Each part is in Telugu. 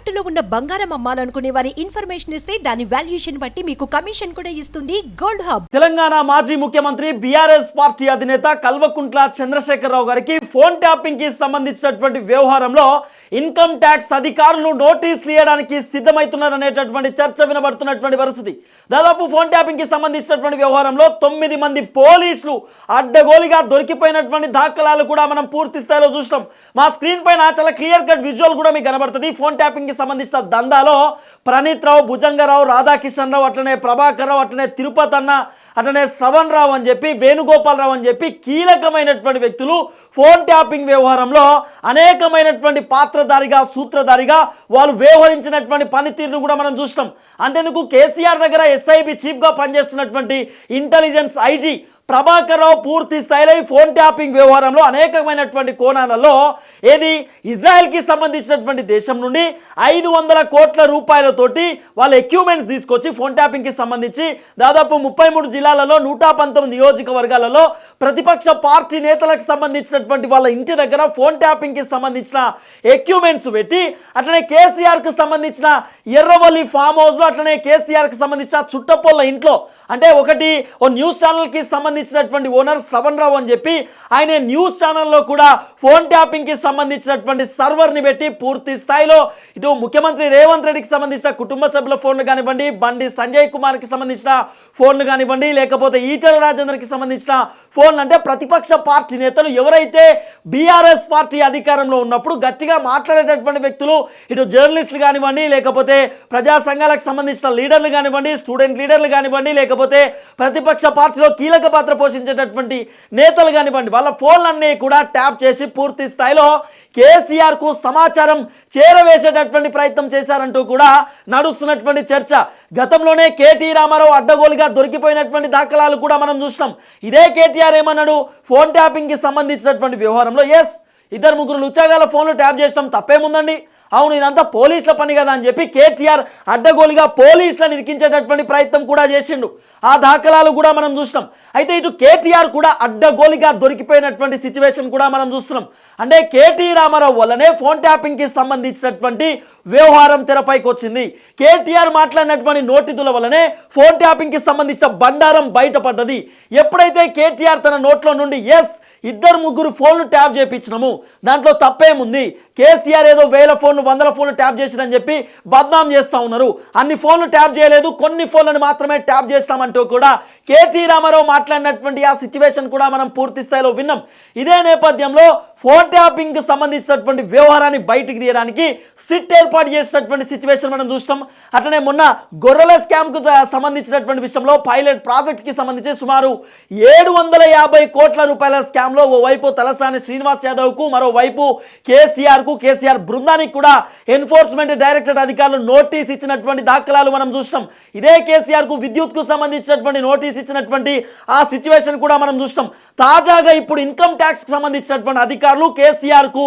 తాకట్టులో ఉన్న బంగారం అమ్మాలనుకునే వారి ఇన్ఫర్మేషన్ ఇస్తే దాని వాల్యుయేషన్ బట్టి మీకు కమిషన్ కూడా ఇస్తుంది గోల్డ్ హబ్. తెలంగాణ మాజీ ముఖ్యమంత్రి బీఆర్ఎస్ పార్టీ అధినేత కల్వకుంట్ల చంద్రశేఖరరావు గారికి ఫోన్ ట్యాపింగ్కి సంబంధించినటువంటి వ్యవహారంలో ఇన్కమ్ ట్యాక్స్ అధికారులు నోటీసులు ఇవ్వడానికి సిద్ధమవుతున్నారనేటటువంటి చర్చ వినబడుతున్నటువంటి పరిస్థితి. దాదాపు ఫోన్ ట్యాపింగ్కి సంబంధించినటువంటి వ్యవహారంలో తొమ్మిది మంది పోలీసులు అడ్డగోలిగా దొరికిపోయినటువంటి దాఖలాలు కూడా మనం పూర్తి స్థాయిలో చూసినాం. మా స్క్రీన్ పైన చాలా క్లియర్ కట్ విజువల్ కూడా మీకు కనబడుతుంది. ఫోన్ ట్యాపింగ్కి సంబంధించిన దందాలో ప్రణీత్ రావు భుజంగరావు రాధాకిషన్ రావు అట్లనే ప్రభాకర్ రావు అట్లనే తిరుపతి అన్న అట్లనే శ్రవణ్ రావు అని చెప్పి వేణుగోపాలరావు అని చెప్పి కీలకమైనటువంటి వ్యక్తులు ఫోన్ ట్యాపింగ్ వ్యవహారంలో అనేకమైనటువంటి పాత్రధారిగా సూత్రధారిగా వాళ్ళు వ్యవహరించినటువంటి పనితీరును కూడా మనం చూసినాం. అంతేందుకు కేసీఆర్ దగ్గర ఎస్ఐబి చీఫ్గా పనిచేస్తున్నటువంటి ఇంటెలిజెన్స్ ఐజీ ప్రభాకర్ రావు పూర్తి స్థాయిలో ఫోన్ ట్యాపింగ్ వ్యవహారంలో అనేకమైనటువంటి కోణాలలో ఏది? ఇజ్రాయెల్కి సంబంధించినటువంటి దేశం నుండి ఐదు వందల కోట్ల రూపాయలతోటి వాళ్ళ ఎక్విప్మెంట్స్ తీసుకొచ్చి ఫోన్ ట్యాపింగ్కి సంబంధించి దాదాపు ముప్పై మూడు జిల్లాలలో నూట పంతొమ్మిది నియోజకవర్గాలలో ప్రతిపక్ష పార్టీ నేతలకు సంబంధించినటువంటి వాళ్ళ ఇంటి దగ్గర ఫోన్ ట్యాపింగ్కి సంబంధించిన ఎక్విప్మెంట్స్ పెట్టి అట్లనే కేసీఆర్కు సంబంధించిన ఎర్రవల్లి ఫామ్ హౌస్లో అట్లనే కేసీఆర్కి సంబంధించిన చుట్టపొల్ల ఇంట్లో అంటే ఒకటి ఓ న్యూస్ ఛానల్కి సంబంధించినటువంటి ఓనర్ శ్రవణ్ రావు అని చెప్పి ఆయన న్యూస్ ఛానల్లో కూడా ఫోన్ ట్యాపింగ్కి సంబంధించినటువంటి సర్వర్ని పెట్టి పూర్తి స్థాయిలో ఇటు ముఖ్యమంత్రి రేవంత్ రెడ్డికి సంబంధించిన కుటుంబ సభ్యుల ఫోన్లు కానివ్వండి బండి సంజయ్ కుమార్కి సంబంధించిన ఫోన్లు కానివ్వండి లేకపోతే ఈటల రాజేందర్కి సంబంధించిన ఫోన్లు. అంటే ప్రతిపక్ష పార్టీ నేతలు ఎవరైతే బీఆర్ఎస్ పార్టీ అధికారంలో ఉన్నప్పుడు గట్టిగా మాట్లాడేటటువంటి వ్యక్తులు ఇటు జర్నలిస్టులు కానివ్వండి లేకపోతే ప్రజా సంఘాలకు సంబంధించిన లీడర్లు కానివ్వండి స్టూడెంట్ లీడర్లు కానివ్వండి లేకపోతే ప్రతిపక్ష పార్టీలో కీలక పాత్ర పోషించేటటువంటి నేతలు కానివ్వండి వాళ్ళ ఫోన్లన్నీ కూడా ట్యాప్ చేసి పూర్తి స్థాయిలో కేసీఆర్కు సమాచారం చేరవేసేటటువంటి ప్రయత్నం చేశారంటూ కూడా నడుస్తున్నటువంటి చర్చ. గతంలోనే కేటీ రామారావు అడ్డగోలుగా దొరికిపోయినటువంటి దాఖలాలు కూడా మనం చూసినాం. ఇదే కేటీఆర్ ఏమన్నాడు? ఫోన్ ట్యాపింగ్కి సంబంధించినటువంటి వ్యవహారంలో. ఎస్ ఇద్దరు ముగ్గురు లుచ్చాగాల ఫోన్లు ట్యాప్ చేసినాం. తప్పేముందండి? అవును ఇదంతా పోలీసుల పని కదా అని చెప్పి కేటీఆర్ అడ్డగోలుగా పోలీసులను ఇరికించేటటువంటి ప్రయత్నం కూడా చేసిండు. ఆ దాఖలాలు కూడా మనం చూసినాం. అయితే ఇటు కేటీఆర్ కూడా అడ్డగోలుగా దొరికిపోయినటువంటి సిచ్యువేషన్ కూడా మనం చూస్తున్నాం. అంటే కేటీ రామారావు వల్లనే ఫోన్ ట్యాపింగ్కి సంబంధించినటువంటి వ్యవహారం తెరపైకి వచ్చింది. కేటీఆర్ మాట్లాడినటువంటి నోటిదుల వల్లనే ఫోన్ ట్యాపింగ్కి సంబంధించిన బండారం బయటపడ్డది. ఎప్పుడైతే కేటీఆర్ తన నోట్లో నుండి ఎస్ ఇద్దరు ముగ్గురు ఫోన్లు ట్యాప్ చేయించినాము. దాంట్లో తప్పేముంది? కేసీఆర్ ఏదో వేల ఫోన్లు వందల ఫోన్లు ట్యాప్ చేసిరని చెప్పి బద్నాం చేస్తూ ఉన్నారు. అన్ని ఫోన్లు ట్యాప్ చేయలేదు. కొన్ని ఫోన్లను మాత్రమే ట్యాప్ చేసినామంటూ కూడా కేటీ రామారావు మాట్లాడినటువంటి ఆ సిచ్యువేషన్ కూడా మనం పూర్తి స్థాయిలో విన్నాం. ఇదే నేపథ్యంలో ఫోన్ ట్యాపింగ్కి సంబంధించినటువంటి వ్యవహారాన్ని బయటికి తీయడానికి సిట్ ఏర్పాటు చేసినటువంటి సిచ్యువేషన్ మనం చూస్తాం అట్లనే మొన్న గొర్రెల స్కామ్కు సంబంధించినటువంటి విషయంలో పైలట్ ప్రాజెక్ట్కి సంబంధించి సుమారు ఏడు వందల యాభై కోట్ల రూపాయల స్కామ్లో ఓవైపు తలసాని శ్రీనివాస్ యాదవ్కు మరోవైపు కేసీఆర్కు కేసీఆర్ బృందానికి కూడా ఎన్ఫోర్స్మెంట్ డైరెక్టరేట్ అధికారులు నోటీస్ ఇచ్చినటువంటి దాఖలాలు మనం చూస్తాం ఇదే కేసీఆర్కు విద్యుత్కు సంబంధించినటువంటి నోటీస్ ఇచ్చినటువంటి ఆ సిచ్యువేషన్ కూడా మనం చూస్తాం. తాజాగా ఇప్పుడు ఇన్కమ్ ట్యాక్స్ సంబంధించినటువంటి అధికారులు కేసీఆర్కు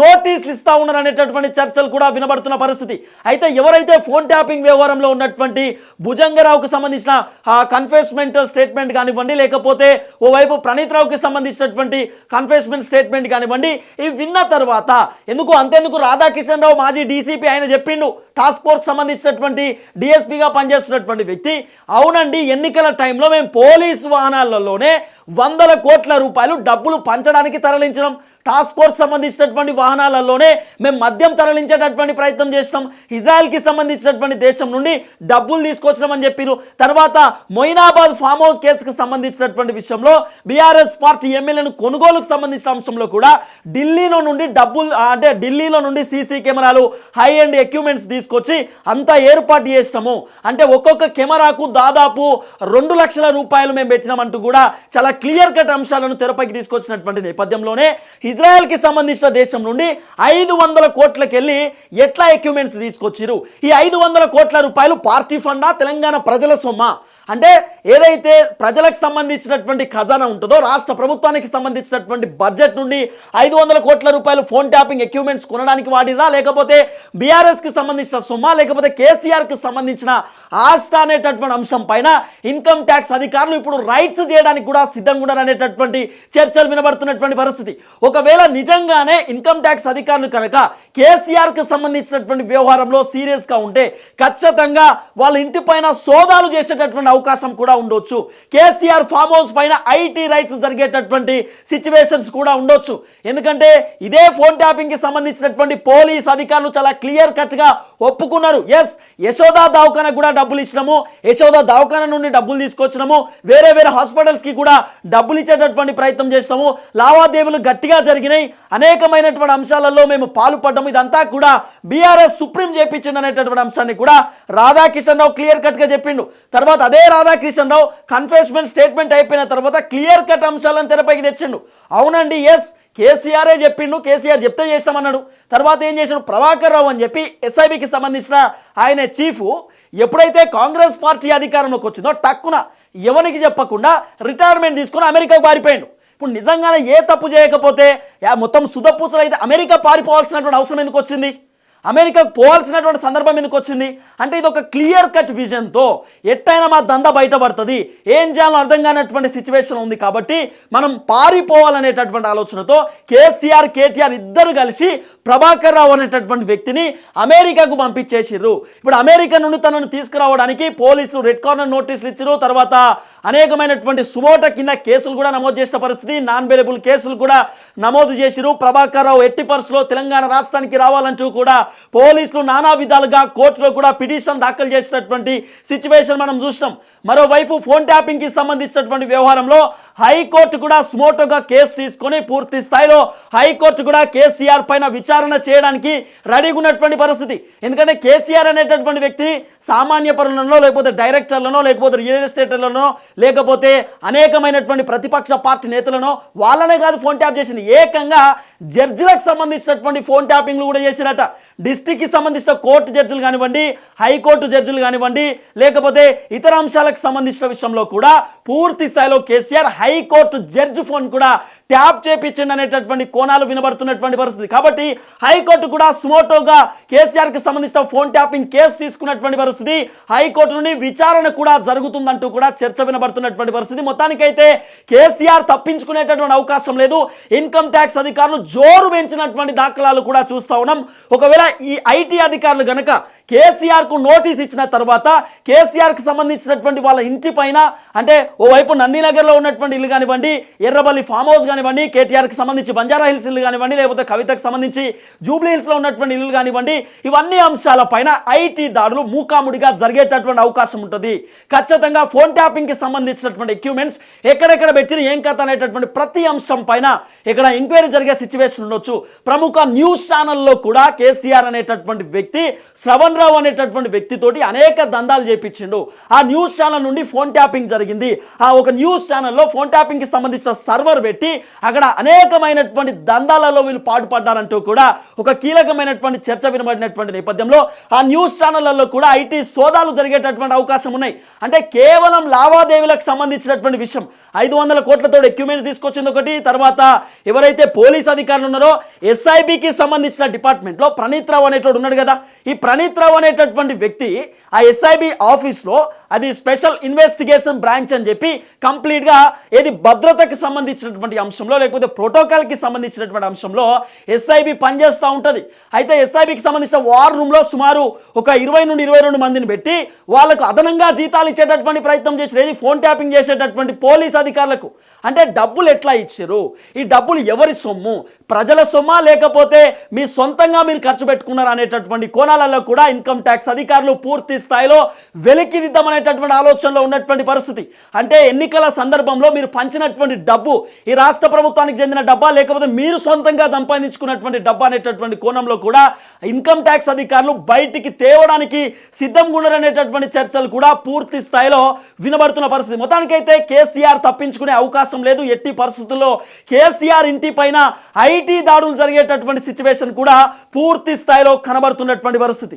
నోటీసులు ఇస్తా ఉన్నారు అనేటటువంటి చర్చలు కూడా వినబడుతున్న పరిస్థితి. అయితే ఎవరైతే ఫోన్ ట్యాపింగ్ వ్యవహారంలో ఉన్నటువంటి భుజంగరావుకు సంబంధించిన కన్ఫెస్మెంట్ స్టేట్మెంట్ కానివ్వండి లేకపోతే ఓవైపు ప్రణీత్ రావుకి సంబంధించినటువంటి కన్ఫెస్మెంట్ స్టేట్మెంట్ కానివ్వండి ఇవి విన్న తర్వాత ఎందుకు అంతేందుకు రాధాకిషన్ రావు మాజీ డీసీపీ ఆయన చెప్పిండు? టాస్క్ ఫోర్స్ సంబంధించినటువంటి డిఎస్పీగా పనిచేస్తున్నటువంటి వ్యక్తి. అవునండి ఎన్నికల టైంలో మేము పోలీస్ వాహనాలలోనే వందల కోట్ల రూపాయలు డబ్బులు పంచడానికి తరలించడం టాస్క్ ఫోర్స్ సంబంధించినటువంటి వాహనాలలోనే మేము మద్యం తరలించేటటువంటి ప్రయత్నం చేసినాం. ఇజ్రాయెల్కి సంబంధించినటువంటి దేశం నుండి డబ్బులు తీసుకొచ్చినామని చెప్పారు. తర్వాత మొయినాబాద్ ఫామ్ హౌస్ కేసుకు సంబంధించినటువంటి విషయంలో బీఆర్ఎస్ పార్టీ ఎమ్మెల్యేను కొనుగోలుకు సంబంధించిన అంశంలో కూడా ఢిల్లీలో నుండి డబ్బులు అంటే ఢిల్లీలో నుండి సీసీ కెమెరాలు హై అండ్ ఎక్విప్మెంట్స్ తీసుకొచ్చి అంతా ఏర్పాటు చేసినాము. అంటే ఒక్కొక్క కెమెరాకు దాదాపు రెండు లక్షల రూపాయలు మేము పెట్టినామంటూ కూడా చాలా క్లియర్ కట్ అంశాలను తెరపైకి తీసుకొచ్చినటువంటి నేపథ్యంలోనే ఇజ్రాయెల్కి సంబంధించిన దేశం నుండి ఐదు వందల కోట్లకి వెళ్ళి ఎట్లా ఎక్విప్మెంట్స్ తీసుకొచ్చిరు ఈ ఐదు వందల కోట్ల రూపాయలు పార్టీ ఫండా తెలంగాణ ప్రజల సొమ్మ? అంటే ఏదైతే ప్రజలకు సంబంధించినటువంటి ఖజానా ఉంటుందో రాష్ట్ర ప్రభుత్వానికి సంబంధించినటువంటి బడ్జెట్ నుండి ఐదు వందల కోట్ల రూపాయలు ఫోన్ ట్యాపింగ్ ఎక్విప్మెంట్స్ కొనడానికి వాడినా లేకపోతే బీఆర్ఎస్కి సంబంధించిన సొమ్మ లేకపోతే కేసీఆర్కి సంబంధించిన ఆస్థ అనేటటువంటి అంశం పైన ఇన్కమ్ ట్యాక్స్ అధికారులు ఇప్పుడు రైట్స్ చేయడానికి కూడా సిద్ధంగా ఉన్నారు అనేటటువంటి చర్చలు వినబడుతున్నటువంటి పరిస్థితి. ఒకవేళ నిజంగానే ఇన్కమ్ ట్యాక్స్ అధికారులు కనుక కేసీఆర్కి సంబంధించినటువంటి వ్యవహారంలో సీరియస్గా ఉంటే ఖచ్చితంగా వాళ్ళ ఇంటి పైన సోదాలు చేసేటటువంటి అవకాశం కూడా ఉండొచ్చు. కేసీఆర్ ఫామ్ హౌస్ పైన ఐటీ రైట్స్ జరిగేటటువంటి సిచ్యువేషన్స్ కూడా ఉండొచ్చు. ఎందుకంటే ఇదే ఫోన్ ట్యాపింగ్కి సంబంధించినటువంటి పోలీస్ అధికారులు చాలా క్లియర్ కట్గా ఒప్పుకున్నారు. ఎస్ యశోదా దవాఖాన కూడా డబ్బులు ఇచ్చినాము. యశోదా దవాఖాన నుండి డబ్బులు తీసుకొచ్చినాము. వేరే వేరే హాస్పిటల్స్కి కూడా డబ్బులు ఇచ్చేటటువంటి ప్రయత్నం చేస్తాము లావాదేవీలు గట్టిగా జరిగినాయి. అనేకమైనటువంటి అంశాలలో మేము పాల్పడ్డాము. ఇదంతా కూడా బీఆర్ఎస్ సుప్రీం చేపించింది అనేటటువంటి అంశాన్ని కూడా రాధాకిషన్ రావు క్లియర్ కట్గా చెప్పిండు. తర్వాత అదే రాధాకిషన్ రావు కన్ఫెస్మెంట్ స్టేట్మెంట్ అయిపోయిన తర్వాత క్లియర్ కట్ అంశాలను తెరపైకి తెచ్చిండు. అవునండి ఎస్ కేసీఆరే చెప్పిండు కేసీఆర్ చెప్తే చేస్తామన్నాడు. తర్వాత ఏం చేశాడు? ప్రభాకర్ రావు అని చెప్పి ఎస్ఐబికి సంబంధించిన ఆయన చీఫ్ ఎప్పుడైతే కాంగ్రెస్ పార్టీ అధికారంలోకి వచ్చిందో టక్కున ఎవరికి చెప్పకుండా రిటైర్మెంట్ తీసుకుని అమెరికాకు పారిపోయాడు. ఇప్పుడు నిజంగానే ఏ తప్పు చేయకపోతే మొత్తం సుధపూసలు అయితే అమెరికా పారిపోవాల్సినటువంటి అవసరం ఎందుకు వచ్చింది? అమెరికాకు పోవాల్సినటువంటి సందర్భం ఎందుకు వచ్చింది? అంటే ఇది ఒక క్లియర్ కట్ విజన్తో ఎట్టయినా మా దంద బయటపడుతుంది. ఏం చేయాలో అర్థం కానటువంటి సిచ్యువేషన్ ఉంది కాబట్టి మనం పారిపోవాలనేటటువంటి ఆలోచనతో కేసీఆర్ కేటీఆర్ ఇద్దరు కలిసి ప్రభాకర్ రావు అనేటటువంటి వ్యక్తిని అమెరికాకు పంపించేసిర్రు. ఇప్పుడు అమెరికా నుండి తనను తీసుకురావడానికి పోలీసులు రెడ్ కార్నర్ నోటీసులు ఇచ్చారు తర్వాత అనేకమైనటువంటి సుమోట కింద కేసులు కూడా నమోదు చేసిన పరిస్థితి. నాన్ బెలబుల్ కేసులు కూడా నమోదు చేసిరు. ప్రభాకర్ రావు ఎట్టి పరిస్థితిలో తెలంగాణ రాష్ట్రానికి రావాలంటూ కూడా పోలీసులు నానా విధాలుగా కోర్టులో కూడా పిటిషన్ దాఖలు చేసినటువంటి సిచ్యువేషన్ మనం చూసినాం. మరోవైపు ఫోన్ ట్యాపింగ్కి సంబంధించినటువంటి వ్యవహారంలో హైకోర్టు కూడా స్మోటోగా కేసు తీసుకొని పూర్తి స్థాయిలో హైకోర్టు కూడా కేసీఆర్ పైన విచారణ చేయడానికి రెడీగా ఉన్నటువంటి పరిస్థితి. ఎందుకంటే కేసీఆర్ అనేటటువంటి వ్యక్తి సామాన్య పరులలో లేకపోతే డైరెక్టర్లనో లేకపోతే రియల్ ఎస్టేటర్లనో లేకపోతే అనేకమైనటువంటి ప్రతిపక్ష పార్టీ నేతలను వాళ్ళనే కాదు ఫోన్ ట్యాప్ చేసింది. ఏకంగా జడ్జిలకు సంబంధించినటువంటి ఫోన్ ట్యాపింగ్లు కూడా చేసిరట. డిస్టిక్కి సంబంధించిన కోర్టు జడ్జిలు కానివ్వండి హైకోర్టు జడ్జిలు కానివ్వండి లేకపోతే ఇతర అంశాలకు సంబంధించిన విషయంలో కూడా పూర్తి స్థాయిలో KCR high court judge phone కూడా ట్యాప్ చేపించండి అనేటటువంటి కోణాలు వినబడుతున్నటువంటి పరిస్థితి. కాబట్టి హైకోర్టు కూడా స్మోటోగా కేసీఆర్కి సంబంధించిన ఫోన్ ట్యాపింగ్ కేసు తీసుకున్నటువంటి పరిస్థితి. హైకోర్టు నుండి విచారణ కూడా జరుగుతుందంటూ కూడా చర్చ వినబడుతున్నటువంటి పరిస్థితి. మొత్తానికైతే కేసీఆర్ తప్పించుకునేటటువంటి అవకాశం లేదు. ఇన్కమ్ ట్యాక్స్ అధికారులు జోరు పెంచినటువంటి దాఖలాలు కూడా చూస్తా ఉన్నాం. ఒకవేళ ఈ ఐటీ అధికారులు గనక కేసీఆర్కు నోటీస్ ఇచ్చిన తర్వాత కేసీఆర్కు సంబంధించినటువంటి వాళ్ళ ఇంటి పైన అంటే ఓవైపు నందినగర్లో ఉన్నటువంటి ఇల్లు కానివ్వండి ఎర్రబల్లి ఫామ్ హౌస్ కానివ్వండి కేటీఆర్కి సంబంధించి బంజారా హిల్స్ ఇల్లు కానివ్వండి లేకపోతే కవితకు సంబంధించి జూబ్లీ హిల్స్లో ఉన్నటువంటి ఇల్లు కానివ్వండి ఇవన్నీ అంశాల పైన ఐటీ దాడులు మూకాముడిగా జరిగేటటువంటి అవకాశం ఉంటుంది. ఖచ్చితంగా ఫోన్ ట్యాపింగ్కి సంబంధించినటువంటి ఎక్విప్మెంట్స్ ఎక్కడెక్కడ పెట్టిన ఏం కథ అనేటటువంటి ప్రతి అంశం పైన ఇక్కడ ఎంక్వైరీ జరిగే సిచ్యువేషన్ ఉండొచ్చు. ప్రముఖ న్యూస్ ఛానల్లో కూడా కేసీఆర్ అనేటటువంటి వ్యక్తి శ్రవణ్ రావు అనేటటువంటి వ్యక్తితోటి అనేక దందాలు చేపించిండు. ఆ న్యూస్ ఛానల్ నుండి ఫోన్ ట్యాపింగ్ జరిగింది. ఆ ఒక న్యూస్ ఛానల్లో ఫోన్ ట్యాపింగ్కి సంబంధించిన సర్వర్ పెట్టి అక్కడ అనేకమైనటువంటి దందాలలో వీళ్ళు పాటుపడ్డారంటూ కూడా ఒక కీలకమైనటువంటి చర్చ వినబడినటువంటి నేపథ్యంలో ఆ న్యూస్ ఛానళ్ళలో కూడా ఐటీ సోదాలు జరిగేటటువంటి అవకాశం ఉన్నాయి. అంటే కేవలం లావాదేవీలకు సంబంధించినటువంటి విషయం. ఐదు వందల కోట్లతో ఎక్విప్మెంట్స్ తీసుకొచ్చింది ఒకటి తర్వాత ఎవరైతే పోలీస్ అధికారులు ఉన్నారో ఎస్ఐబికి సంబంధించిన డిపార్ట్మెంట్లో ప్రణీత్ రావు అనేటోడు ఉన్నాడు కదా. ఈ ప్రణీత్ రావు అనేటటువంటి వ్యక్తి ఆ ఎస్ఐబి ఆఫీస్లో అది స్పెషల్ ఇన్వెస్టిగేషన్ బ్రాంచ్ అని చెప్పి కంప్లీట్గా ఏది భద్రతకు సంబంధించినటువంటి అంశంలో లేకపోతే ప్రోటోకాల్కి సంబంధించినటువంటి అంశంలో ఎస్ఐబి పనిచేస్తూ ఉంటుంది. అయితే ఎస్ఐబికి సంబంధించిన వార్ రూమ్లో సుమారు ఒక ఇరవై నుండి ఇరవై రెండు మందిని పెట్టి వాళ్ళకు అదనంగా జీతాలు ఇచ్చేటటువంటి ప్రయత్నం చేసిన ఏది ఫోన్ ట్యాపింగ్ చేసేటటువంటి పోలీస్ అధికారులకు. అంటే డబ్బులు ఎట్లా ఇచ్చారు ఈ డబ్బులు ఎవరి సొమ్ము? ప్రజల సొమ్మా? లేకపోతే మీ సొంతంగా మీరు ఖర్చు పెట్టుకున్నారు అనేటటువంటి కోణాలలో కూడా ఇన్కమ్ ట్యాక్స్ అధికారులు పూర్తి స్థాయిలో వెలికిదిద్దామనేటటువంటి ఆలోచనలో ఉన్నటువంటి పరిస్థితి. అంటే ఎన్నికల సందర్భంలో మీరు పంచినటువంటి డబ్బు ఈ రాష్ట్ర ప్రభుత్వానికి చెందిన డబ్బా లేకపోతే మీరు సొంతంగా సంపాదించుకున్నటువంటి డబ్బా అనేటటువంటి కోణంలో కూడా ఇన్కమ్ ట్యాక్స్ అధికారులు బయటికి తేవడానికి సిద్ధంగా ఉన్నారనేటటువంటి చర్చలు కూడా పూర్తి స్థాయిలో వినబడుతున్న పరిస్థితి. మొత్తానికైతే కేసీఆర్ తప్పించుకునే అవకాశం లేదు. ఎట్టి పరిస్థితుల్లో కేసీఆర్ ఇంటి పైన ఐటీ దాడులు జరిగేటటువంటి సిచ్యువేషన్ కూడా పూర్తి స్థాయిలో కనబడుతున్నటువంటి పరిస్థితి.